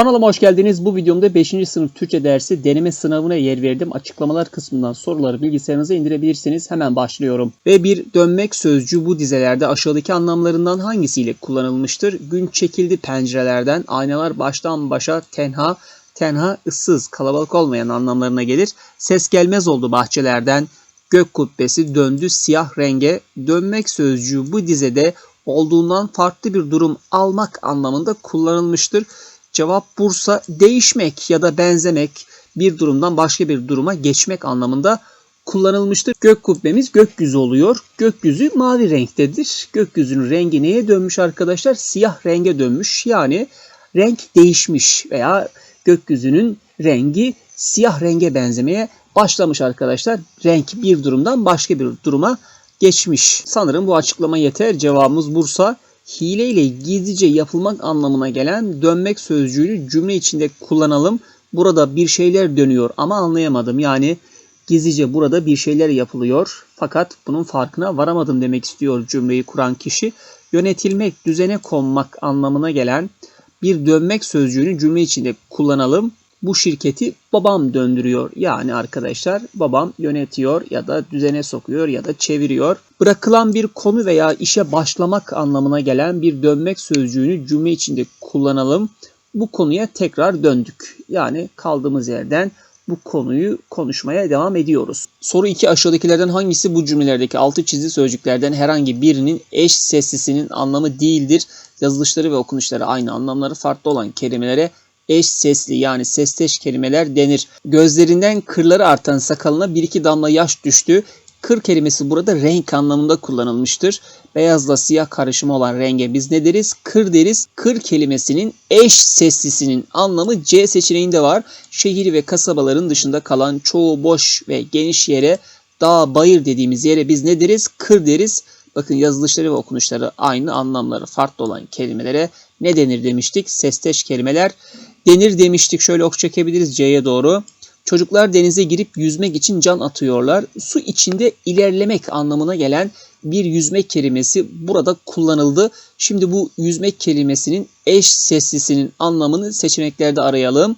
Kanalıma hoş geldiniz. Bu videomda 5. sınıf Türkçe dersi deneme sınavına yer verdim. Açıklamalar kısmından soruları bilgisayarınıza indirebilirsiniz. Hemen başlıyorum. Ve bir dönmek sözcüğü bu dizelerde aşağıdaki anlamlarından hangisiyle kullanılmıştır? Gün çekildi pencerelerden, aynalar baştan başa tenha, tenha ıssız, kalabalık olmayan anlamlarına gelir. Ses gelmez oldu bahçelerden, gök kubbesi döndü siyah renge. Dönmek sözcüğü bu dizede olduğundan farklı bir durum almak anlamında kullanılmıştır. Cevap Bursa değişmek ya da benzemek bir durumdan başka bir duruma geçmek anlamında kullanılmıştır. Gök kubbemiz gökyüzü oluyor. Gökyüzü mavi renktedir. Gökyüzünün rengi neye dönmüş arkadaşlar? Siyah renge dönmüş. Yani renk değişmiş veya gökyüzünün rengi siyah renge benzemeye başlamış arkadaşlar. Renk bir durumdan başka bir duruma geçmiş. Sanırım bu açıklama yeter. Cevabımız Bursa. Hile ile gizlice yapılmak anlamına gelen dönmek sözcüğünü cümle içinde kullanalım. Burada bir şeyler dönüyor ama anlayamadım. Yani gizlice burada bir şeyler yapılıyor fakat bunun farkına varamadım demek istiyor cümleyi kuran kişi. Yönetilmek, düzene konmak anlamına gelen bir dönmek sözcüğünü cümle içinde kullanalım. Bu şirketi babam döndürüyor. Yani arkadaşlar babam yönetiyor ya da düzene sokuyor ya da çeviriyor. Bırakılan bir konu veya işe başlamak anlamına gelen bir dönmek sözcüğünü cümle içinde kullanalım. Bu konuya tekrar döndük. Yani kaldığımız yerden bu konuyu konuşmaya devam ediyoruz. Soru 2 aşağıdakilerden hangisi bu cümlelerdeki altı çizili sözcüklerden herhangi birinin eş seslisinin anlamı değildir? Yazılışları ve okunuşları aynı anlamları farklı olan kelimelere eş sesli yani sesteş kelimeler denir. Gözlerinden kırları artan sakalına bir iki damla yaş düştü. Kır kelimesi burada renk anlamında kullanılmıştır. Beyazla siyah karışımı olan renge biz ne deriz? Kır deriz. Kır kelimesinin eş seslisinin anlamı C seçeneğinde var. Şehir ve kasabaların dışında kalan çoğu boş ve geniş yere dağ, bayır dediğimiz yere biz ne deriz? Kır deriz. Bakın yazılışları ve okunuşları aynı anlamları farklı olan kelimelere ne denir demiştik? Sesteş kelimeler denir demiştik. Şöyle ok çekebiliriz C'ye doğru. Çocuklar denize girip yüzmek için can atıyorlar. Su içinde ilerlemek anlamına gelen bir yüzmek kelimesi burada kullanıldı. Şimdi bu yüzmek kelimesinin eş seslisinin anlamını seçeneklerde arayalım.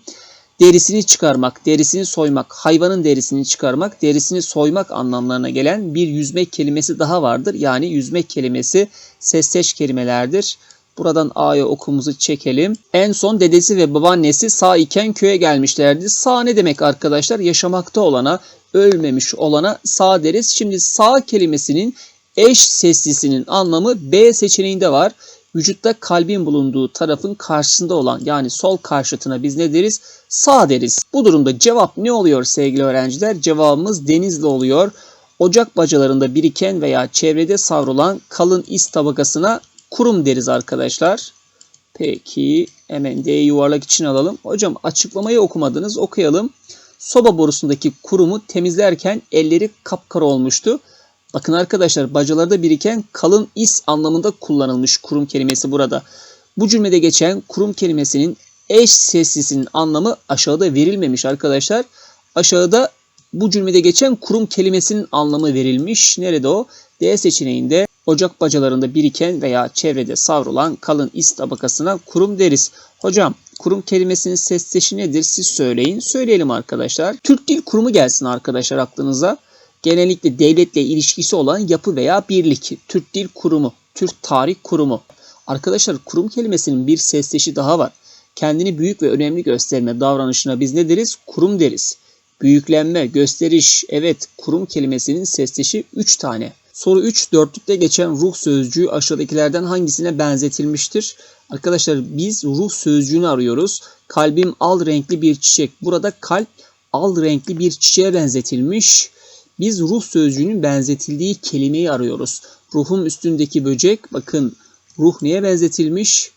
Derisini çıkarmak, derisini soymak, hayvanın derisini çıkarmak, derisini soymak anlamlarına gelen bir yüzmek kelimesi daha vardır. Yani yüzmek kelimesi sesteş kelimelerdir. Buradan A'ya okumuzu çekelim. En son dedesi ve babaannesi sağ iken köye gelmişlerdi. Sağ ne demek arkadaşlar? Yaşamakta olana, ölmemiş olana sağ deriz. Şimdi sağ kelimesinin eş seslisinin anlamı B seçeneğinde var. Vücutta kalbin bulunduğu tarafın karşısında olan yani sol karşıtına biz ne deriz? Sağ deriz. Bu durumda cevap ne oluyor sevgili öğrenciler? Cevabımız denizli oluyor. Ocak bacalarında biriken veya çevrede savrulan kalın is tabakasına kurum deriz arkadaşlar. Peki hemen D yuvarlak için alalım. Hocam açıklamayı okumadınız okuyalım. Soba borusundaki kurumu temizlerken elleri kapkara olmuştu. Bakın arkadaşlar bacalarda biriken kalın is anlamında kullanılmış kurum kelimesi burada. Bu cümlede geçen kurum kelimesinin eş seslisinin anlamı aşağıda verilmemiş arkadaşlar. Aşağıda bu cümlede geçen kurum kelimesinin anlamı verilmiş. Nerede o? D seçeneğinde ocak bacalarında biriken veya çevrede savrulan kalın is tabakasına kurum deriz. Hocam kurum kelimesinin sesleşi nedir siz söyleyin. Söyleyelim arkadaşlar. Türk Dil Kurumu gelsin arkadaşlar aklınıza. Genellikle devletle ilişkisi olan yapı veya birlik. Türk Dil Kurumu, Türk Tarih Kurumu. Arkadaşlar kurum kelimesinin bir sesleşi daha var. Kendini büyük ve önemli gösterme davranışına biz ne deriz? Kurum deriz. Büyüklenme, gösteriş, evet kurum kelimesinin sesleşi 3 tane. Soru 3. Dörtlükte geçen ruh sözcüğü aşağıdakilerden hangisine benzetilmiştir? Arkadaşlar biz ruh sözcüğünü arıyoruz. Kalbim al renkli bir çiçek. Burada kalp al renkli bir çiçeğe benzetilmiş. Biz ruh sözcüğünün benzetildiği kelimeyi arıyoruz. Ruhum üstündeki böcek bakın ruh neye benzetilmiş?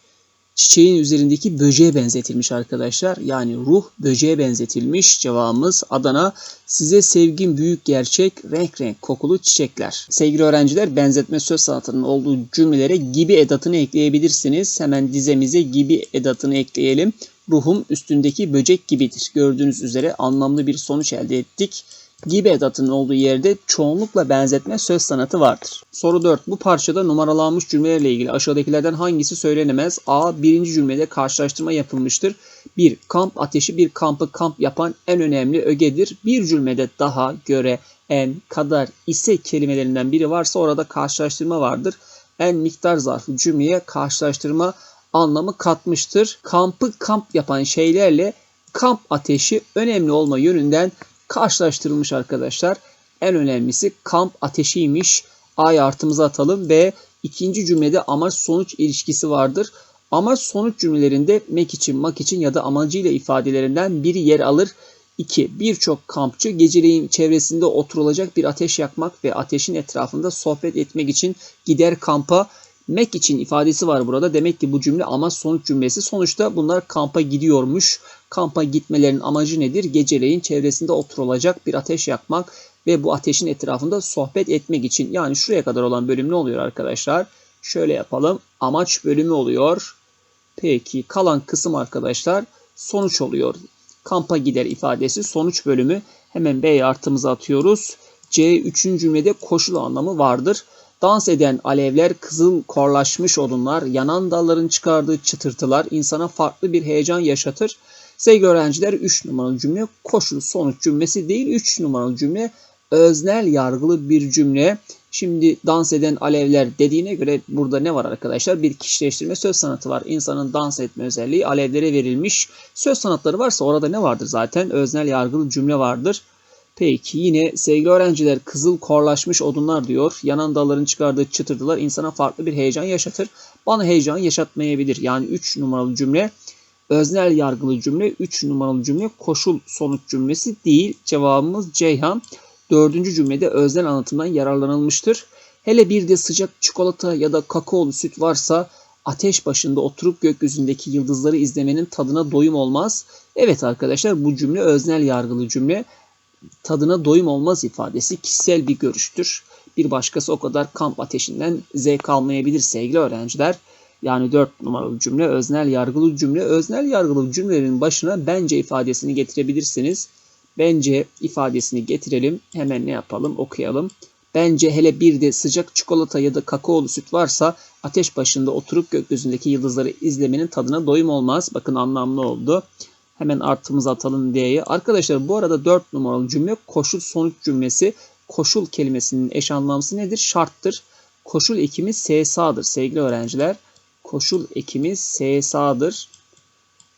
Çiçeğin üzerindeki böceğe benzetilmiş arkadaşlar. Yani ruh böceğe benzetilmiş. Cevabımız Adana. Size sevgim büyük gerçek, renk renk kokulu çiçekler. Sevgili öğrenciler benzetme söz sanatının olduğu cümlelere gibi edatını ekleyebilirsiniz. Hemen dizemize gibi edatını ekleyelim. Ruhum üstündeki böcek gibidir. Gördüğünüz üzere anlamlı bir sonuç elde ettik. Gibi edatının olduğu yerde çoğunlukla benzetme söz sanatı vardır. Soru 4. Bu parçada numaralanmış cümlelerle ilgili aşağıdakilerden hangisi söylenemez? A. Birinci cümlede karşılaştırma yapılmıştır. 1. Kamp ateşi bir kampı kamp yapan en önemli ögedir. Bir cümlede daha, göre, en, kadar, ise kelimelerinden biri varsa orada karşılaştırma vardır. En miktar zarfı cümleye karşılaştırma anlamı katmıştır. Kampı kamp yapan şeylerle kamp ateşi önemli olma yönünden karşılaştırılmış arkadaşlar. En önemlisi kamp ateşiymiş. A'yı artımıza atalım ve ikinci cümlede amaç sonuç ilişkisi vardır. Amaç sonuç cümlelerinde mek için, mak için ya da amacıyla ifadelerinden biri yer alır. 2. Birçok kampçı geceleyin çevresinde oturulacak bir ateş yakmak ve ateşin etrafında sohbet etmek için gider kampa. Mek için ifadesi var burada. Demek ki bu cümle amaç sonuç cümlesi. Sonuçta bunlar kampa gidiyormuş. Kampa gitmelerin amacı nedir? Geceleyin çevresinde oturulacak bir ateş yakmak ve bu ateşin etrafında sohbet etmek için. Yani şuraya kadar olan bölüm ne oluyor arkadaşlar? Şöyle yapalım. Amaç bölümü oluyor. Peki kalan kısım arkadaşlar sonuç oluyor. Kampa gider ifadesi sonuç bölümü. Hemen B artımıza atıyoruz. C 3. cümlede koşul anlamı vardır. Dans eden alevler, kızıl korlaşmış odunlar, yanan dalların çıkardığı çıtırtılar insana farklı bir heyecan yaşatır. Sevgili öğrenciler 3 numaralı cümle koşul sonuç cümlesi değil 3 numaralı cümle öznel yargılı bir cümle. Şimdi dans eden alevler dediğine göre burada ne var arkadaşlar? Bir kişileştirme söz sanatı var. İnsanın dans etme özelliği alevlere verilmiş. Söz sanatları varsa orada ne vardır zaten? Öznel yargılı cümle vardır. Peki yine sevgili öğrenciler kızıl korlaşmış odunlar diyor. Yanan dalların çıkardığı çıtırdılar insana farklı bir heyecan yaşatır. Bana heyecan yaşatmayabilir. Yani 3 numaralı cümle öznel yargılı cümle 3 numaralı cümle koşul sonuç cümlesi değil. Cevabımız Ceyhan. Dördüncü cümlede öznel anlatımdan yararlanılmıştır. Hele bir de sıcak çikolata ya da kakaolu süt varsa ateş başında oturup gökyüzündeki yıldızları izlemenin tadına doyum olmaz. Evet arkadaşlar bu cümle öznel yargılı cümle. Tadına doyum olmaz ifadesi kişisel bir görüştür. Bir başkası o kadar kamp ateşinden zevk almayabilir sevgili öğrenciler. Yani 4 numaralı cümle öznel yargılı cümle. Öznel yargılı cümlelerin başına bence ifadesini getirebilirsiniz. Bence ifadesini getirelim. Hemen ne yapalım okuyalım. Bence hele bir de sıcak çikolata ya da kakaolu süt varsa ateş başında oturup gökyüzündeki yıldızları izlemenin tadına doyum olmaz. Bakın anlamlı oldu. Hemen artımızı atalım diye. Arkadaşlar bu arada 4 numaralı cümle koşul sonuç cümlesi. Koşul kelimesinin eş anlamlısı nedir? Şarttır. Koşul ekimi SSA'dır sevgili öğrenciler. Koşul ekimi SSA'dır.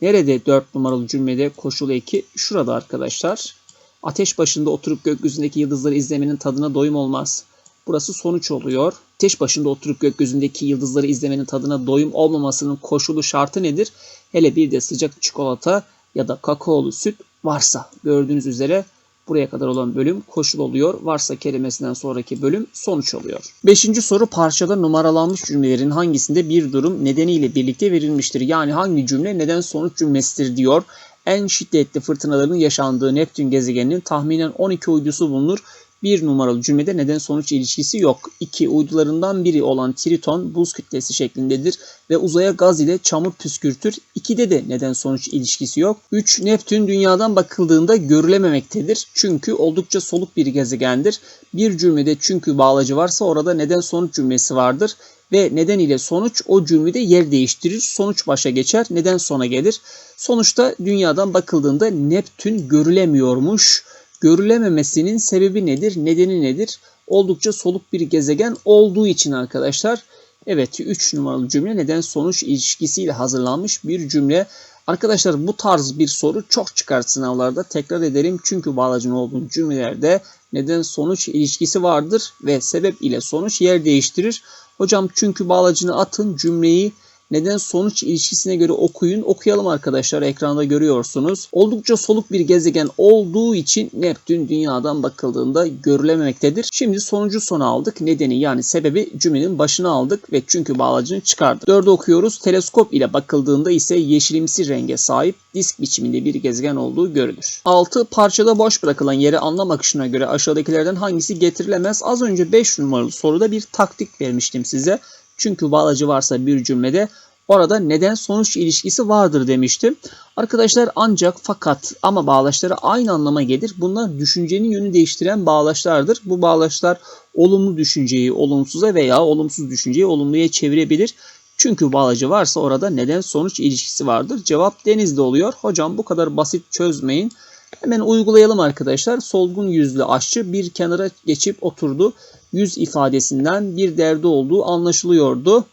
Nerede 4 numaralı cümlede koşul eki? Şurada arkadaşlar. Ateş başında oturup gökyüzündeki yıldızları izlemenin tadına doyum olmaz. Burası sonuç oluyor. Ateş başında oturup gökyüzündeki yıldızları izlemenin tadına doyum olmamasının koşulu şartı nedir? Hele bir de sıcak çikolata ya da kakaolu süt varsa gördüğünüz üzere buraya kadar olan bölüm koşul oluyor. Varsa kelimesinden sonraki bölüm sonuç oluyor. Beşinci soru parçada numaralanmış cümlelerin hangisinde bir durum nedeniyle birlikte verilmiştir? Yani hangi cümle neden sonuç cümlesidir diyor. En şiddetli fırtınaların yaşandığı Neptün gezegeninin tahminen 12 uydusu bulunur. Bir numaralı cümlede neden sonuç ilişkisi yok. İki uydularından biri olan Triton buz kütlesi şeklindedir ve uzaya gaz ile çamur püskürtür. İkide de neden sonuç ilişkisi yok. 3. Neptün dünyadan bakıldığında görülememektedir. Çünkü oldukça soluk bir gezegendir. Bir cümlede çünkü bağlacı varsa orada neden sonuç cümlesi vardır ve neden ile sonuç o cümlede yer değiştirir. Sonuç başa geçer, neden sona gelir. Sonuçta dünyadan bakıldığında Neptün görülemiyormuş. Görülememesinin sebebi nedir? Nedeni nedir? Oldukça soluk bir gezegen olduğu için arkadaşlar. Evet 3 numaralı cümle neden sonuç ilişkisiyle hazırlanmış bir cümle. Arkadaşlar bu tarz bir soru çok çıkar sınavlarda. Tekrar ederim çünkü bağlacın olduğu cümlelerde neden sonuç ilişkisi vardır ve sebep ile sonuç yer değiştirir. Hocam çünkü bağlacını atın cümleyi neden sonuç ilişkisine göre okuyun. Okuyalım arkadaşlar ekranda görüyorsunuz. Oldukça soluk bir gezegen olduğu için Neptün dünyadan bakıldığında görülememektedir. Şimdi sonucu sona aldık. Nedeni yani sebebi cümlenin başına aldık ve çünkü bağlacını çıkardık. Dördü okuyoruz. Teleskop ile bakıldığında ise yeşilimsi renge sahip disk biçiminde bir gezegen olduğu görülür. 6. Parçada boş bırakılan yere anlam akışına göre aşağıdakilerden hangisi getirilemez? Az önce 5 numaralı soruda bir taktik vermiştim size. Çünkü bağlacı varsa bir cümlede orada neden sonuç ilişkisi vardır demiştim. Arkadaşlar ancak fakat ama bağlaçları aynı anlama gelir. Bunlar düşüncenin yönü değiştiren bağlaçlardır. Bu bağlaçlar olumlu düşünceyi olumsuza veya olumsuz düşünceyi olumluya çevirebilir. Çünkü bağlacı varsa orada neden sonuç ilişkisi vardır. Cevap denizde oluyor. Hocam bu kadar basit çözmeyin. Hemen uygulayalım arkadaşlar. Solgun yüzlü aşçı bir kenara geçip oturdu. Yüz ifadesinden bir derdi olduğu anlaşılıyordu.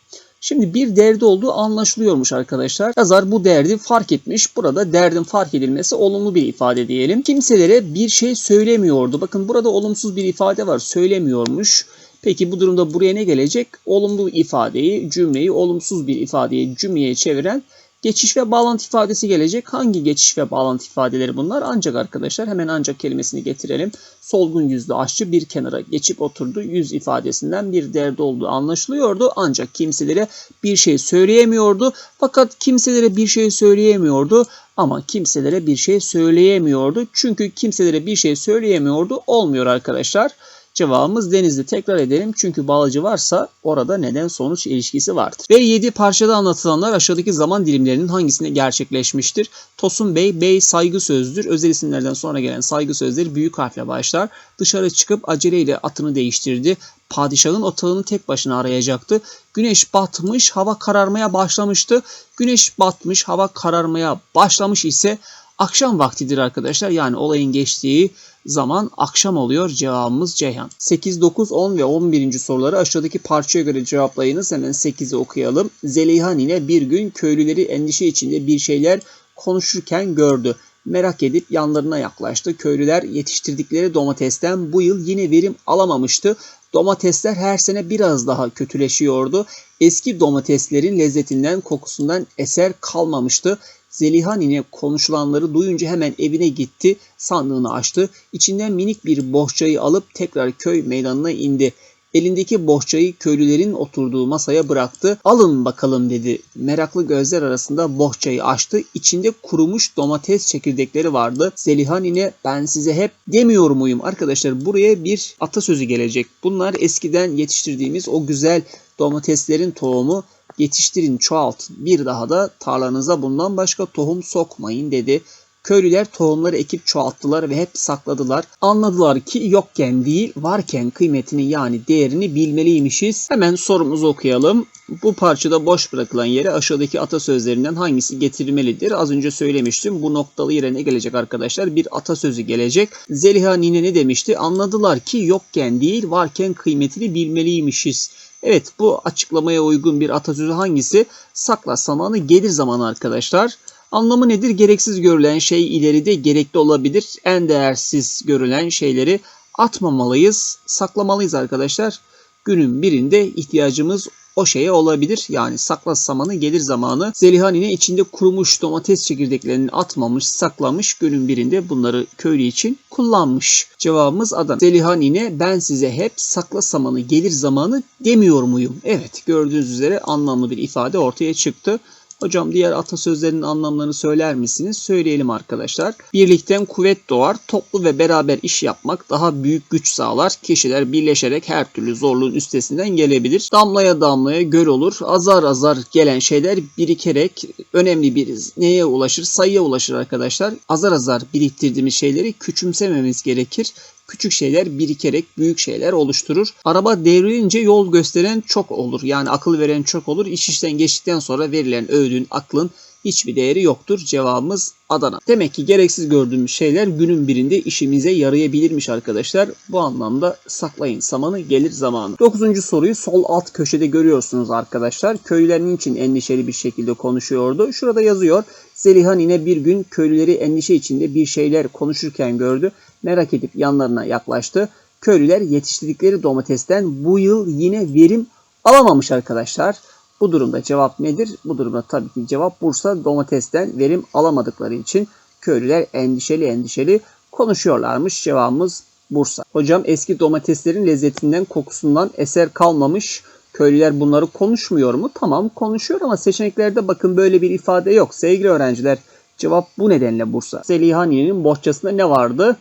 Şimdi bir derdi olduğu anlaşılıyormuş arkadaşlar. Yazar bu derdi fark etmiş. Burada derdin fark edilmesi olumlu bir ifade diyelim. Kimselere bir şey söylemiyordu. Bakın burada olumsuz bir ifade var. Söylemiyormuş. Peki bu durumda buraya ne gelecek? Olumlu ifadeyi, cümleyi olumsuz bir ifadeye, cümleye çeviren geçiş ve bağlantı ifadesi gelecek. Hangi geçiş ve bağlantı ifadeleri bunlar? Ancak arkadaşlar hemen ancak kelimesini getirelim. Solgun yüzlü aşçı bir kenara geçip oturdu. Yüz ifadesinden bir derdi olduğu anlaşılıyordu. Ancak kimselere bir şey söyleyemiyordu. Fakat kimselere bir şey söyleyemiyordu ama kimselere bir şey söyleyemiyordu. Çünkü kimselere bir şey söyleyemiyordu olmuyor arkadaşlar. Cevabımız denizli. Tekrar edelim çünkü bağlacı varsa orada neden sonuç ilişkisi vardır. Ve 7 parçada anlatılanlar aşağıdaki zaman dilimlerinin hangisinde gerçekleşmiştir? Tosun Bey, Bey saygı sözdür. Özel isimlerden sonra gelen saygı sözleri büyük harfle başlar. Dışarı çıkıp aceleyle atını değiştirdi. Padişahın otağını tek başına arayacaktı. Güneş batmış, hava kararmaya başlamıştı. Güneş batmış, hava kararmaya başlamış ise akşam vaktidir arkadaşlar. Yani olayın geçtiği zaman akşam oluyor. Cevabımız Ceyhan. 8, 9, 10 ve 11. soruları aşağıdaki parçaya göre cevaplayınız. Hemen 8'i okuyalım. Zeliha nine bir gün köylüleri endişe içinde bir şeyler konuşurken gördü. Merak edip yanlarına yaklaştı. Köylüler yetiştirdikleri domatesten bu yıl yine verim alamamıştı. Domatesler her sene biraz daha kötüleşiyordu. Eski domateslerin lezzetinden, kokusundan eser kalmamıştı. Zeliha nine konuşulanları duyunca hemen evine gitti, sandığını açtı. İçinden minik bir bohçayı alıp tekrar köy meydanına indi. Elindeki bohçayı köylülerin oturduğu masaya bıraktı. Alın bakalım dedi. Meraklı gözler arasında bohçayı açtı. İçinde kurumuş domates çekirdekleri vardı. Zeliha nine ben size hep demiyor muyum? Arkadaşlar buraya bir atasözü gelecek. Bunlar eskiden yetiştirdiğimiz o güzel domateslerin tohumu yetiştirin, çoğaltın. Bir daha da tarlanıza bundan başka tohum sokmayın dedi. Köylüler tohumları ekip çoğalttılar ve hep sakladılar. Anladılar ki yokken değil varken kıymetini yani değerini bilmeliymişiz. Hemen sorumuzu okuyalım. Bu parçada boş bırakılan yere aşağıdaki atasözlerinden hangisi getirilmelidir? Az önce söylemiştim. Bu noktalı yere ne gelecek arkadaşlar? Bir atasözü gelecek. Zeliha nine ne demişti? Anladılar ki yokken değil varken kıymetini bilmeliymişiz. Evet bu açıklamaya uygun bir atasözü hangisi? Sakla zamanı gelir zamanı arkadaşlar. Anlamı nedir? Gereksiz görülen şey ileride gerekli olabilir. En değersiz görülen şeyleri atmamalıyız, saklamalıyız arkadaşlar. Günün birinde ihtiyacımız o şeye olabilir. Yani sakla samanı gelir zamanı. Zeliha nine içinde kurumuş domates çekirdeklerini atmamış, saklamış. Günün birinde bunları köylü için kullanmış. Cevabımız Adana. Zeliha nine ben size hep sakla samanı gelir zamanı demiyor muyum? Evet gördüğünüz üzere anlamlı bir ifade ortaya çıktı. Hocam diğer atasözlerinin anlamlarını söyler misiniz? Söyleyelim arkadaşlar. Birlikten kuvvet doğar. Toplu ve beraber iş yapmak daha büyük güç sağlar. Kişiler birleşerek her türlü zorluğun üstesinden gelebilir. Damlaya damlaya göl olur. Azar azar gelen şeyler birikerek önemli bir neye ulaşır? Sayıya ulaşır arkadaşlar. Azar azar biriktirdiğimiz şeyleri küçümsememiz gerekir. Küçük şeyler birikerek büyük şeyler oluşturur. Araba devrilince yol gösteren çok olur. Yani akıl veren çok olur. İş işten geçtikten sonra verilen öğüdün, aklın hiçbir değeri yoktur. Cevabımız Adana. Demek ki gereksiz gördüğümüz şeyler günün birinde işimize yarayabilirmiş arkadaşlar. Bu anlamda saklayın samanı gelir zamanı. Dokuzuncu soruyu sol alt köşede görüyorsunuz arkadaşlar. Köylülerin için endişeli bir şekilde konuşuyordu. Şurada yazıyor. Zeliha nine bir gün köylüleri endişe içinde bir şeyler konuşurken gördü. Merak edip yanlarına yaklaştı. Köylüler yetiştirdikleri domatesten bu yıl yine verim alamamış arkadaşlar. Bu durumda cevap nedir? Bu durumda tabii ki cevap Bursa domatesten verim alamadıkları için köylüler endişeli endişeli konuşuyorlarmış. Cevabımız Bursa. Hocam eski domateslerin lezzetinden kokusundan eser kalmamış. Köylüler bunları konuşmuyor mu? Tamam konuşuyor ama seçeneklerde bakın böyle bir ifade yok. Sevgili öğrenciler cevap bu nedenle Bursa. Zelihani'nin bohçasında ne vardı?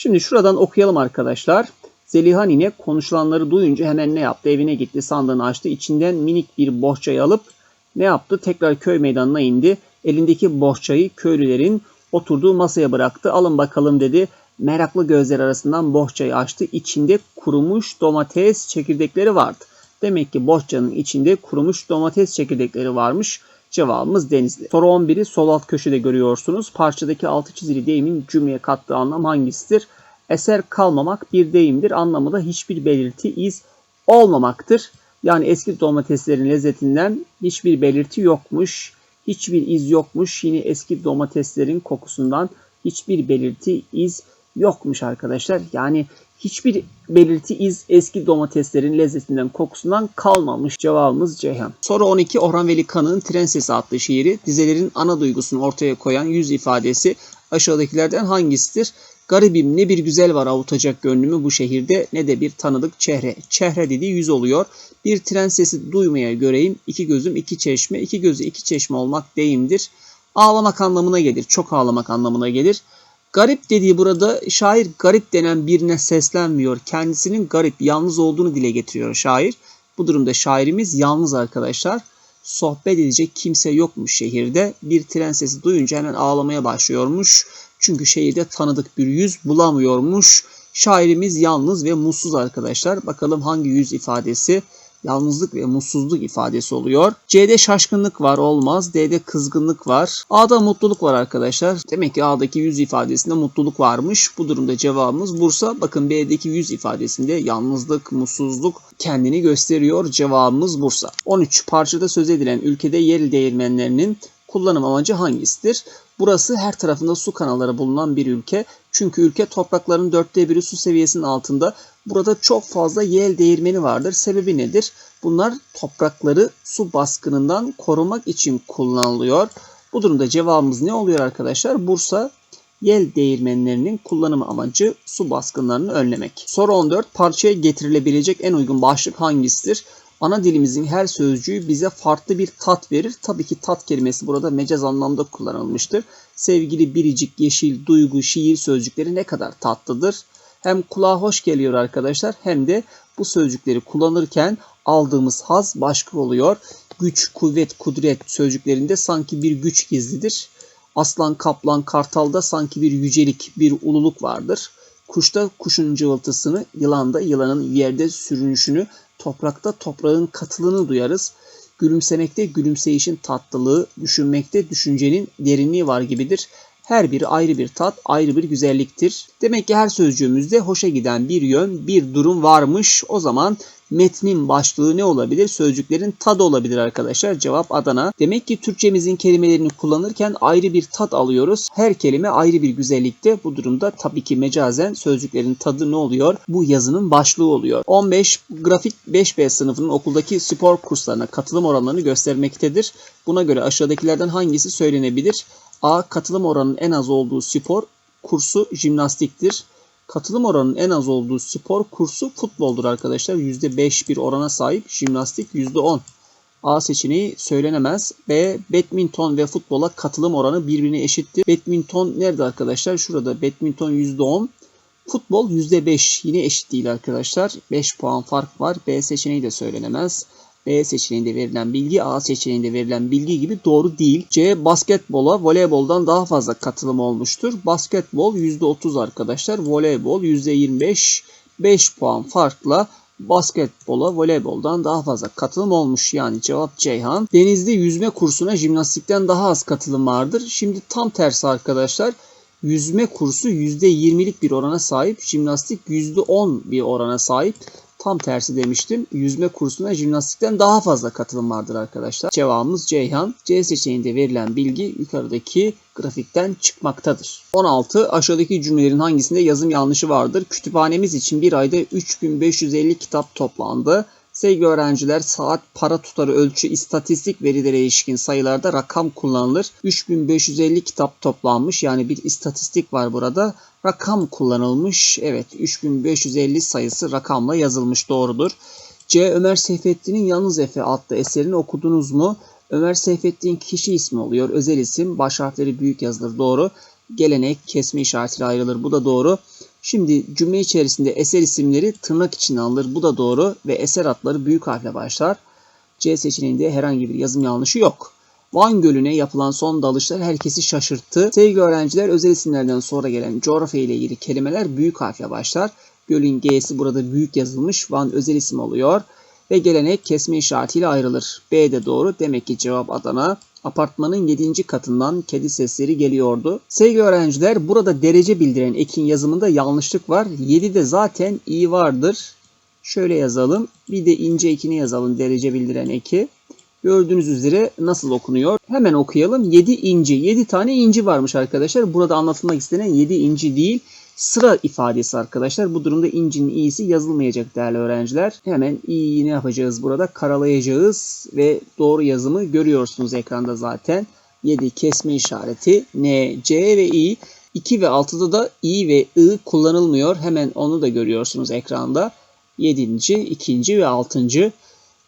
Şimdi şuradan okuyalım arkadaşlar. Zeliha nine konuşulanları duyunca hemen ne yaptı? Evine gitti, sandığını açtı. İçinden minik bir bohçayı alıp ne yaptı? Tekrar köy meydanına indi. Elindeki bohçayı köylülerin oturduğu masaya bıraktı. Alın bakalım dedi. Meraklı gözler arasından bohçayı açtı. İçinde kurumuş domates çekirdekleri vardı. Demek ki bohçanın içinde kurumuş domates çekirdekleri varmış. Cevabımız Denizli. Soru 11'i sol alt köşede görüyorsunuz. Parçadaki altı çizili deyimin cümleye kattığı anlam hangisidir? Eser kalmamak bir deyimdir. Anlamı da hiçbir belirti, iz olmamaktır. Yani eski domateslerin lezzetinden hiçbir belirti yokmuş. Hiçbir iz yokmuş. Yine eski domateslerin kokusundan hiçbir belirti, iz yokmuş arkadaşlar. Yani hiçbir belirti iz eski domateslerin lezzetinden kokusundan kalmamış. Cevabımız Ceyhan. Soru 12 Orhan Veli Kanık'ın Tren Sesi adlı şiiri dizelerin ana duygusunu ortaya koyan yüz ifadesi aşağıdakilerden hangisidir? Garibim ne bir güzel var avutacak gönlümü bu şehirde ne de bir tanıdık çehre. Çehre dediği yüz oluyor. Bir tren sesi duymaya göreyim. iki gözüm iki çeşme. iki gözü iki çeşme olmak deyimdir. Ağlamak anlamına gelir. Çok ağlamak anlamına gelir. Garip dediği burada şair garip denen birine seslenmiyor. Kendisinin garip, yalnız olduğunu dile getiriyor şair. Bu durumda şairimiz yalnız arkadaşlar. Sohbet edecek kimse yokmuş şehirde. Bir tren sesi duyunca hemen ağlamaya başlıyormuş. Çünkü şehirde tanıdık bir yüz bulamıyormuş. Şairimiz yalnız ve mutsuz arkadaşlar. Bakalım hangi yüz ifadesi yalnızlık ve mutsuzluk ifadesi oluyor. C'de şaşkınlık var olmaz. D'de kızgınlık var. A'da mutluluk var arkadaşlar. Demek ki A'daki yüz ifadesinde mutluluk varmış. Bu durumda cevabımız Bursa. Bakın B'deki yüz ifadesinde yalnızlık, mutsuzluk kendini gösteriyor. Cevabımız Bursa. 13. Parçada söz edilen ülkede yer değirmenlerinin kullanım amacı hangisidir? Burası her tarafında su kanalları bulunan bir ülke. Çünkü ülke toprakların dörtte biri su seviyesinin altında. Burada çok fazla yel değirmeni vardır. Sebebi nedir? Bunlar toprakları su baskınından korumak için kullanılıyor. Bu durumda cevabımız ne oluyor arkadaşlar? Bursa yel değirmenlerinin kullanımı amacı su baskınlarını önlemek. Soru 14. Parçaya getirilebilecek en uygun başlık hangisidir? Ana dilimizin her sözcüğü bize farklı bir tat verir. Tabii ki tat kelimesi burada mecaz anlamda kullanılmıştır. Sevgili biricik, yeşil, duygu, şiir sözcükleri ne kadar tatlıdır. Hem kulağa hoş geliyor arkadaşlar hem de bu sözcükleri kullanırken aldığımız haz başka oluyor. Güç, kuvvet, kudret sözcüklerinde sanki bir güç gizlidir. Aslan, kaplan, kartalda sanki bir yücelik, bir ululuk vardır. Kuşta kuşun cıvıltısını, yılanda yılanın yerde sürünüşünü, toprakta toprağın katılığını duyarız. Gülümsemekte gülümseyişin tatlılığı, düşünmekte düşüncenin derinliği var gibidir. Her biri ayrı bir tat, ayrı bir güzelliktir. Demek ki her sözcüğümüzde hoşa giden bir yön, bir durum varmış. O zaman metnin başlığı ne olabilir? Sözcüklerin tadı olabilir arkadaşlar. Cevap Adana. Demek ki Türkçemizin kelimelerini kullanırken ayrı bir tat alıyoruz. Her kelime ayrı bir güzellikte. Bu durumda tabii ki mecazen sözcüklerin tadı ne oluyor? Bu yazının başlığı oluyor. 15 grafik 5B sınıfının okuldaki spor kurslarına katılım oranlarını göstermektedir. Buna göre aşağıdakilerden hangisi söylenebilir? A. Katılım oranının en az olduğu spor kursu jimnastiktir. Katılım oranının en az olduğu spor kursu futboldur arkadaşlar. %5 bir orana sahip. Jimnastik %10. A seçeneği söylenemez. B. Badminton ve futbola katılım oranı birbirine eşittir. Badminton nerede arkadaşlar? Şurada badminton %10. Futbol %5 yine eşit değil arkadaşlar. 5 puan fark var. B seçeneği de söylenemez. B seçeneğinde verilen bilgi A seçeneğinde verilen bilgi gibi doğru değil. C basketbola voleyboldan daha fazla katılım olmuştur. Basketbol %30 arkadaşlar. Voleybol %25 5 puan farkla basketbola voleyboldan daha fazla katılım olmuş. Yani cevap Ceyhan. Denizli yüzme kursuna jimnastikten daha az katılım vardır. Şimdi tam tersi arkadaşlar. Yüzme kursu %20'lik bir orana sahip. Jimnastik %10 bir orana sahip. Tam tersi demiştim. Yüzme kursuna jimnastikten daha fazla katılım vardır arkadaşlar. Cevabımız Ceyhan. C seçeneğinde verilen bilgi yukarıdaki grafikten çıkmaktadır. 16. Aşağıdaki cümlelerin hangisinde yazım yanlışı vardır? Kütüphanemiz için bir ayda 3550 kitap toplandı. Sevgili öğrenciler saat, para tutarı, ölçü, istatistik verilere ilişkin sayılarda rakam kullanılır. 3550 kitap toplanmış yani bir istatistik var burada. Rakam kullanılmış. Evet 3550 sayısı rakamla yazılmış doğrudur. C. Ömer Seyfettin'in Yalnız Efe adlı eserini okudunuz mu? Ömer Seyfettin kişi ismi oluyor. Özel isim. Baş harfleri büyük yazılır. Doğru. Gelenek kesme işaretiyle ayrılır. Bu da doğru. Şimdi cümle içerisinde eser isimleri tırnak içine alınır. Bu da doğru ve eser adları büyük harfle başlar. C seçeneğinde herhangi bir yazım yanlışı yok. Van Gölü'ne yapılan son dalışlar herkesi şaşırttı. Sevgili öğrenciler özel isimlerden sonra gelen coğrafya ile ilgili kelimeler büyük harfle başlar. Gölün G'si burada büyük yazılmış. Van özel isim oluyor. Ve gelenek kesme işaretiyle ayrılır. B de doğru. Demek ki cevap Adana. Apartmanın 7. katından kedi sesleri geliyordu. Sevgili öğrenciler burada derece bildiren ekin yazımında yanlışlık var. 7'de zaten i vardır. Şöyle yazalım. Bir de ince ekini yazalım derece bildiren eki. Gördüğünüz üzere nasıl okunuyor? Hemen okuyalım. 7 inci. 7 tane inci varmış arkadaşlar. Burada anlatılmak istenen 7 inci değil. Sıra ifadesi arkadaşlar. Bu durumda incinin i'si yazılmayacak değerli öğrenciler. Hemen i'yi ne yapacağız burada? Karalayacağız ve doğru yazımı görüyorsunuz ekranda zaten. 7 kesme işareti N, C ve I. 2 ve 6'da da i ve i kullanılmıyor. Hemen onu da görüyorsunuz ekranda. 7. 2. ve 6.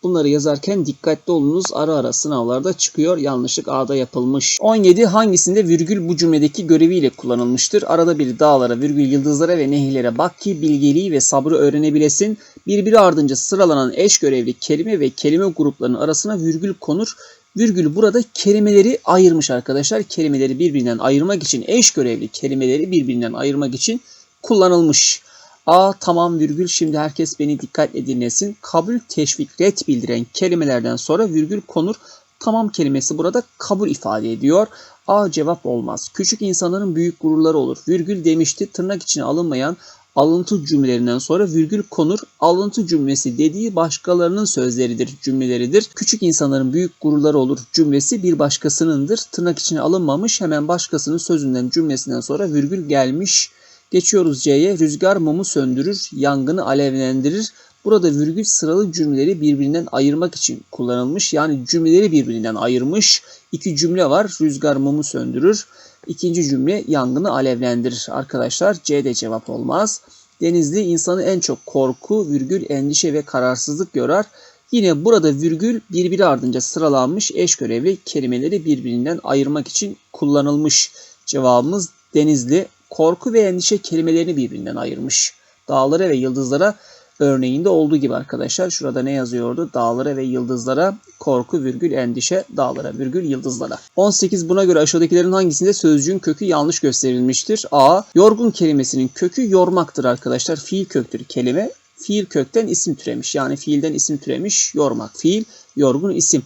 Bunları yazarken dikkatli olunuz. Ara ara sınavlarda çıkıyor. Yanlışlık A'da yapılmış. 17 hangisinde virgül bu cümledeki göreviyle kullanılmıştır? Arada bir dağlara, virgül yıldızlara ve nehirlere bak ki bilgeliği ve sabrı öğrenebilesin. Birbiri ardınca sıralanan eş görevli kelime ve kelime gruplarının arasına virgül konur. Virgül burada kelimeleri ayırmış arkadaşlar. Kelimeleri birbirinden ayırmak için eş görevli kelimeleri birbirinden ayırmak için kullanılmış. A tamam virgül şimdi herkes beni dikkatle dinlesin. Kabul, teşvik, ret bildiren kelimelerden sonra virgül konur. Tamam kelimesi burada kabul ifade ediyor. A cevap olmaz. Küçük insanların büyük gururları olur. Virgül demişti tırnak içine alınmayan alıntı cümlelerinden sonra virgül konur. Alıntı cümlesi dediği başkalarının sözleridir, cümleleridir. Küçük insanların büyük gururları olur cümlesi bir başkasınındır. Tırnak içine alınmamış hemen başkasının sözünden cümlesinden sonra virgül gelmiş. Geçiyoruz C'ye. Rüzgar mumu söndürür, yangını alevlendirir. Burada virgül sıralı cümleleri birbirinden ayırmak için kullanılmış. Yani cümleleri birbirinden ayırmış. İki cümle var. Rüzgar mumu söndürür. İkinci cümle yangını alevlendirir. Arkadaşlar C'de cevap olmaz. Denizli insanı en çok korku, virgül, endişe ve kararsızlık yorar. Yine burada virgül birbiri ardınca sıralanmış eş görevli kelimeleri birbirinden ayırmak için kullanılmış. Cevabımız Denizli korku ve endişe kelimelerini birbirinden ayırmış. Dağlara ve yıldızlara örneğinde olduğu gibi arkadaşlar. Şurada ne yazıyordu? Dağlara ve yıldızlara korku virgül endişe dağlara virgül yıldızlara. 18 buna göre aşağıdakilerin hangisinde sözcüğün kökü yanlış gösterilmiştir? A. Yorgun kelimesinin kökü yormaktır arkadaşlar. Fiil köktür kelime. Fiil kökten isim türemiş. Yani fiilden isim türemiş. Yormak fiil. Yorgun isim.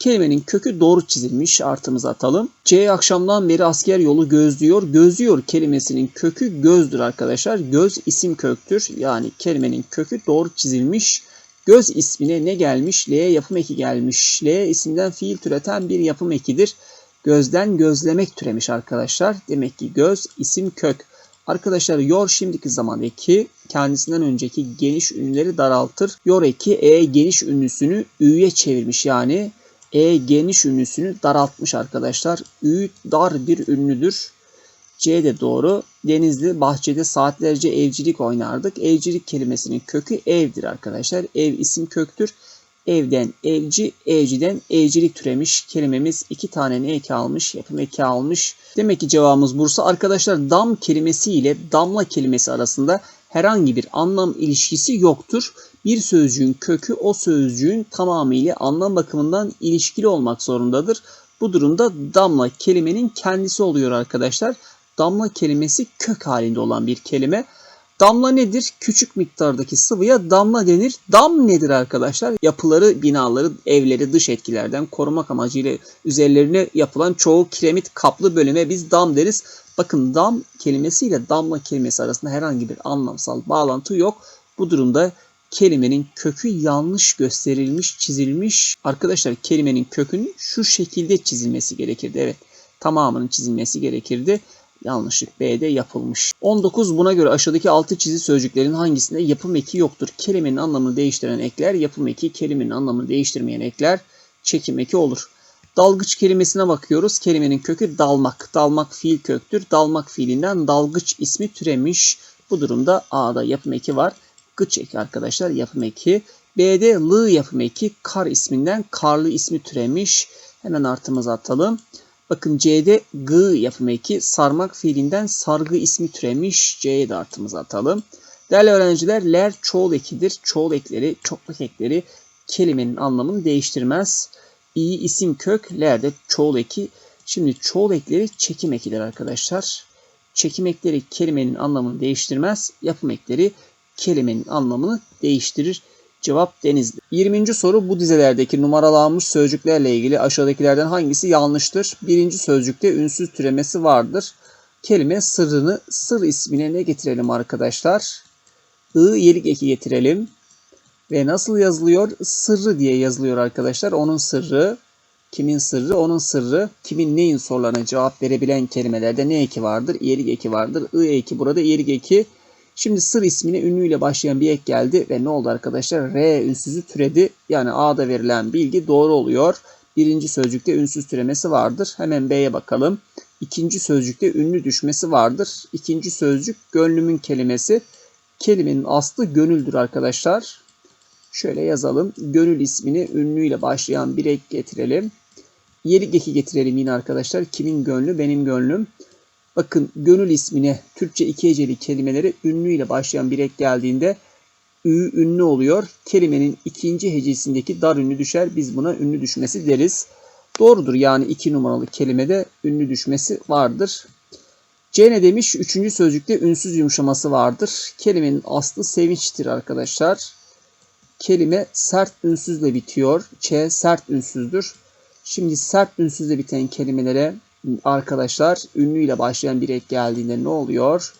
Kelimenin kökü doğru çizilmiş. Artımızı atalım. C akşamdan beri asker yolu gözlüyor. Gözlüyor kelimesinin kökü gözdür arkadaşlar. Göz isim köktür. Yani kelimenin kökü doğru çizilmiş. Göz ismine ne gelmiş? L yapım eki gelmiş. L isimden fiil türeten bir yapım ekidir. Gözden gözlemek türemiş arkadaşlar. Demek ki göz isim kök. Arkadaşlar yor şimdiki zaman eki kendisinden önceki geniş ünlüleri daraltır. Yor eki e geniş ünlüsünü ü'ye çevirmiş yani e geniş ünlüsünü daraltmış arkadaşlar. Ü dar bir ünlüdür. C de doğru. Denizli bahçede saatlerce evcilik oynardık. Evcilik kelimesinin kökü evdir arkadaşlar. Ev isim köktür. Evden evci, evciden evcilik türemiş. Kelimemiz iki tane ne eki almış, yapım eki almış. Demek ki cevabımız Bursa. Arkadaşlar dam kelimesi ile damla kelimesi arasında herhangi bir anlam ilişkisi yoktur. Bir sözcüğün kökü o sözcüğün tamamıyla anlam bakımından ilişkili olmak zorundadır. Bu durumda damla kelimenin kendisi oluyor arkadaşlar. Damla kelimesi kök halinde olan bir kelime. Damla nedir? Küçük miktardaki sıvıya damla denir. Dam nedir arkadaşlar? Yapıları, binaları, evleri dış etkilerden korumak amacıyla üzerlerine yapılan çoğu kiremit kaplı bölüme biz dam deriz. Bakın dam kelimesiyle damla kelimesi arasında herhangi bir anlamsal bağlantı yok. Bu durumda kelimenin kökü yanlış gösterilmiş, çizilmiş. Arkadaşlar kelimenin kökünün şu şekilde çizilmesi gerekirdi. Evet tamamının çizilmesi gerekirdi. Yanlışlık B'de yapılmış. 19 buna göre aşağıdaki altı çizi sözcüklerin hangisinde yapım eki yoktur? Kelimenin anlamını değiştiren ekler, yapım eki, kelimenin anlamını değiştirmeyen ekler, çekim eki olur. Dalgıç kelimesine bakıyoruz. Kelimenin kökü dalmak. Dalmak fiil köktür. Dalmak fiilinden dalgıç ismi türemiş. Bu durumda A'da yapım eki var. Gıç eki arkadaşlar yapım eki. B'de lı yapım eki kar isminden karlı ismi türemiş. Hemen artımızı atalım. Bakın C'de g yapım eki sarmak fiilinden sargı ismi türemiş. C'ye de artımızı atalım. Değerli öğrenciler ler çoğul ekidir. Çoğul ekleri, çokluk ekleri kelimenin anlamını değiştirmez. İyi isim kök, ler de çoğul eki. Şimdi çoğul ekleri çekim ekidir arkadaşlar. Çekim ekleri kelimenin anlamını değiştirmez. Yapım ekleri kelimenin anlamını değiştirir. Cevap denizli. 20. soru bu dizelerdeki numaralanmış sözcüklerle ilgili aşağıdakilerden hangisi yanlıştır? Birinci sözcükte ünsüz türemesi vardır. Kelime sırrını sır ismine ne getirelim arkadaşlar? I yelik eki getirelim. Ve nasıl yazılıyor? Sırrı diye yazılıyor arkadaşlar. Onun sırrı. Kimin sırrı? Onun sırrı. Kimin neyin sorularına cevap verebilen kelimelerde ne eki vardır? İyelik eki vardır. I eki burada iyelik eki. Şimdi sır ismine ünlüyle başlayan bir ek geldi ve ne oldu arkadaşlar? R ünsüzü türedi. Yani A'da verilen bilgi doğru oluyor. Birinci sözcükte ünsüz türemesi vardır. Hemen B'ye bakalım. İkinci sözcükte ünlü düşmesi vardır. İkinci sözcük gönlümün kelimesi. Kelimenin aslı gönüldür arkadaşlar. Şöyle yazalım. Gönül ismini ünlüyle başlayan bir ek getirelim. Yelik eki getirelim yine arkadaşlar. Kimin gönlü? Benim gönlüm. Bakın gönül ismine Türkçe iki heceli kelimeleri ünlüyle başlayan bir ek geldiğinde ü ünlü oluyor. Kelimenin ikinci hecesindeki dar ünlü düşer. Biz buna ünlü düşmesi deriz. Doğrudur yani iki numaralı kelimede ünlü düşmesi vardır. C ne demiş? Üçüncü sözcükte ünsüz yumuşaması vardır. Kelimenin aslı sevinçtir arkadaşlar. Kelime sert ünsüzle bitiyor. Ç sert ünsüzdür. Şimdi sert ünsüzle biten kelimelere arkadaşlar ünlüyle başlayan bir ek geldiğinde ne oluyor?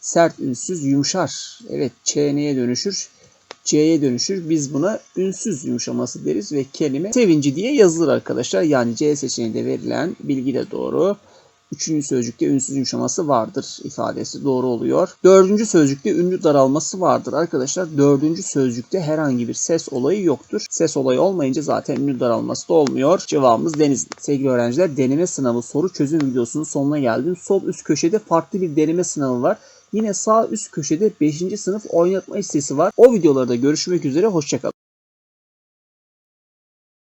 Sert ünsüz yumuşar. Evet Ç neye dönüşür? C'ye dönüşür. Biz buna ünsüz yumuşaması deriz ve kelime sevinci diye yazılır arkadaşlar. Yani C seçeneğinde verilen bilgi de doğru. Üçüncü sözcükte ünsüz yumuşaması vardır ifadesi doğru oluyor. Dördüncü sözcükte ünlü daralması vardır. Arkadaşlar dördüncü sözcükte herhangi bir ses olayı yoktur. Ses olayı olmayınca zaten ünlü daralması da olmuyor. Cevabımız Denizli. Sevgili öğrenciler deneme sınavı soru çözüm videosunun sonuna geldim. Sol üst köşede farklı bir deneme sınavı var. Yine sağ üst köşede 5. sınıf oynatma listesi var. O videolarda görüşmek üzere. Hoşçakalın.